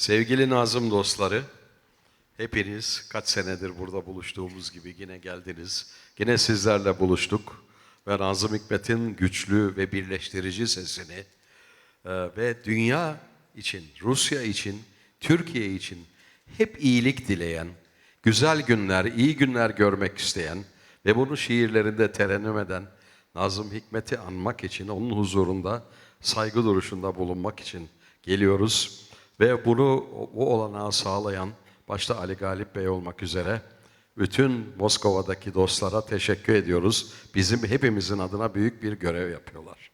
Sevgili Nazım dostları, hepiniz kaç senedir burada buluştuğumuz gibi yine geldiniz. Yine sizlerle buluştuk ve Nazım Hikmet'in güçlü ve birleştirici sesini e, ve dünya için, Rusya için, Türkiye için hep iyilik dileyen, güzel günler, iyi günler görmek isteyen ve bunu şiirlerinde terennüm eden Nazım Hikmet'i anmak için, onun huzurunda saygı duruşunda bulunmak için geliyoruz. Ve bunu bu olanağı sağlayan başta Ali Galip Bey olmak üzere bütün Moskova'daki dostlara teşekkür ediyoruz. Bizim hepimizin adına büyük bir görev yapıyorlar.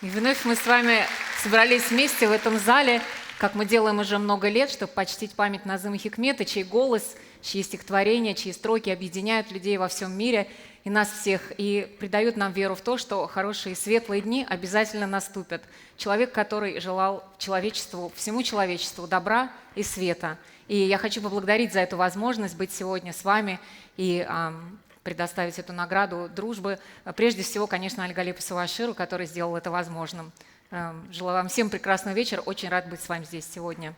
И вновь мы с вами собрались вместе в этом зале, как мы делаем уже много лет, чтобы почтить память Назыма Хикмета, чей голос, чьи стихотворения, чьи строки объединяют людей во всем мире и нас всех, и придают нам веру в то, что хорошие и светлые дни обязательно наступят. Человек, который желал человечеству, всему человечеству добра и света. И я хочу поблагодарить за эту возможность быть сегодня с вами и предоставить эту награду дружбы. Прежде всего, конечно, Альгалипу Саваширу, который сделал это возможным. Эм, Желаю вам всем прекрасного вечера. Очень рад быть с вами здесь сегодня.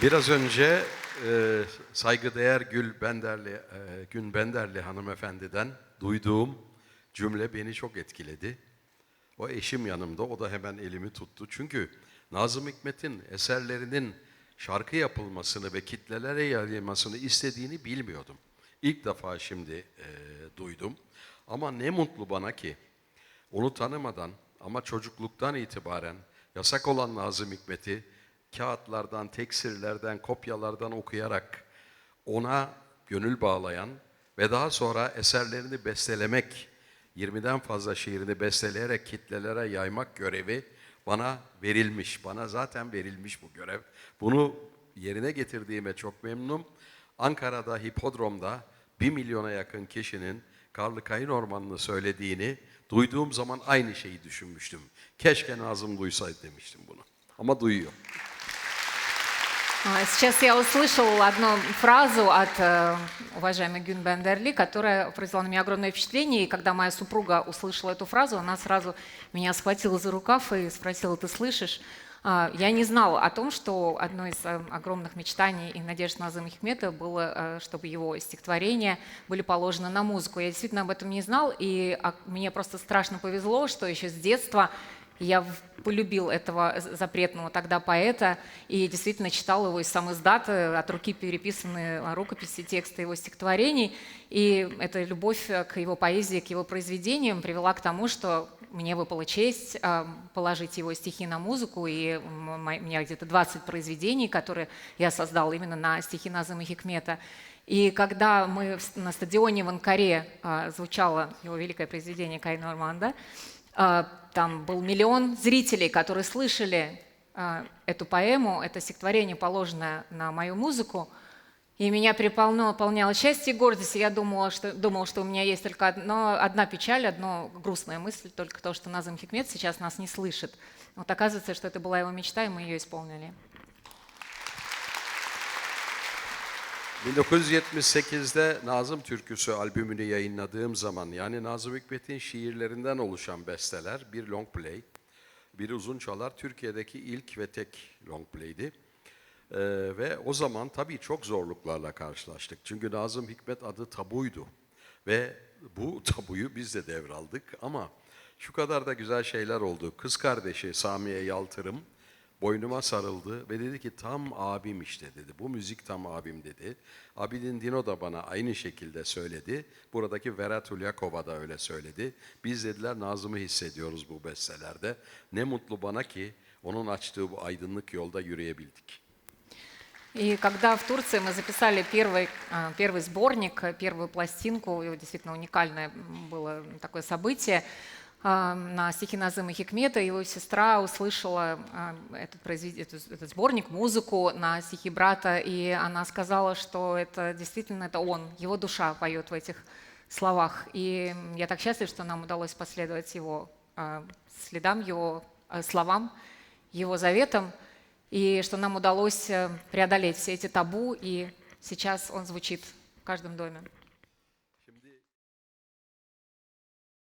Biraz önce e, saygıdeğer Gül Benderli, e, Gün Benderli hanımefendiden duyduğum cümle beni çok etkiledi. O eşim yanımda, o da hemen elimi tuttu. Çünkü Nazım Hikmet'in eserlerinin şarkı yapılmasını ve kitlelere yayılmasını istediğini bilmiyordum. İlk defa şimdi e, duydum. Ama ne mutlu bana ki onu tanımadan ama çocukluktan itibaren yasak olan Nazım Hikmet'i kağıtlardan, teksirlerden, kopyalardan okuyarak ona gönül bağlayan ve daha sonra eserlerini bestelemek, 20'den fazla şiirini besteleyerek kitlelere yaymak görevi bana verilmiş. Bana zaten verilmiş bu görev. Bunu yerine getirdiğime çok memnunum. Ankara'da hipodromda 1 milyona yakın kişinin Karlı Kayın Ormanı'nı söylediğini duyduğum zaman aynı şeyi düşünmüştüm. Keşke Nazım duysaydı demiştim bunu. Ama duyuyor. А, Сейчас я услышал одну фразу от э, уважаемой Гюн Бендерли, которая произвела на меня огромное впечатление. И когда моя супруга услышала эту фразу, она сразу меня схватила за рукав и спросила, ты слышишь? А, Я не знала о том, что одно из э, огромных мечтаний и надежд Назыма Хикмета было, э, чтобы его стихотворения были положены на музыку. Я действительно об этом не знал, и а, мне просто страшно повезло, что еще с детства я полюбил этого запретного тогда поэта и действительно читал его из сам издат, э, от руки переписанные рукописи, тексты его стихотворений. И эта любовь э, к его поэзии, к его произведениям привела к тому, что мне выпала честь а, положить его стихи на музыку, и у меня где-то 20 произведений, которые я создал именно на стихи Назыма Хикмета. И когда мы на стадионе в Анкаре а, звучало его великое произведение «Кай Норманда», Там был миллион зрителей, которые слышали а, эту поэму, это стихотворение, положенное на мою музыку. И меня переполняло, полняло счастье и гордость. И я думала, что, думала, что у меня есть только одно, одна печаль, одна грустная мысль, только то, что Назым Хикмет сейчас нас не слышит. Вот оказывается, что это была его мечта, и мы ее исполнили. 1978'de Nazım Türküsü albümünü yayınladığım zaman yani Nazım Hikmet'in şiirlerinden oluşan besteler bir long play, bir uzun çalar Türkiye'deki ilk ve tek long play'di. Ee, ve o zaman tabii çok zorluklarla karşılaştık. Çünkü Nazım Hikmet adı tabuydu. Ve bu tabuyu biz de devraldık ama şu kadar da güzel şeyler oldu. Kız kardeşi Samiye Yaltırım boynuma sarıldı ve dedi ki tam abim işte dedi. Bu müzik tam abim dedi. Abidin Dino da bana aynı şekilde söyledi. Buradaki Vera Tulyakova da öyle söyledi. Biz dediler Nazım'ı hissediyoruz bu bestelerde. Ne mutlu bana ki onun açtığı bu aydınlık yolda yürüyebildik. И когда в Турции мы записали первый, а, первый сборник, э, первую пластинку, и вот действительно уникальное м, было такое событие, а, на стихи Назыма Хикмета его сестра услышала а, этот, этот- этот сборник, музыку на стихи брата, и она сказала, что это действительно это он, его душа поет в этих словах. И я так счастлив, что нам удалось последовать его а, следам, его а, словам, его заветам, и что нам удалось э, преодолеть все эти табу, и сейчас он звучит в каждом доме.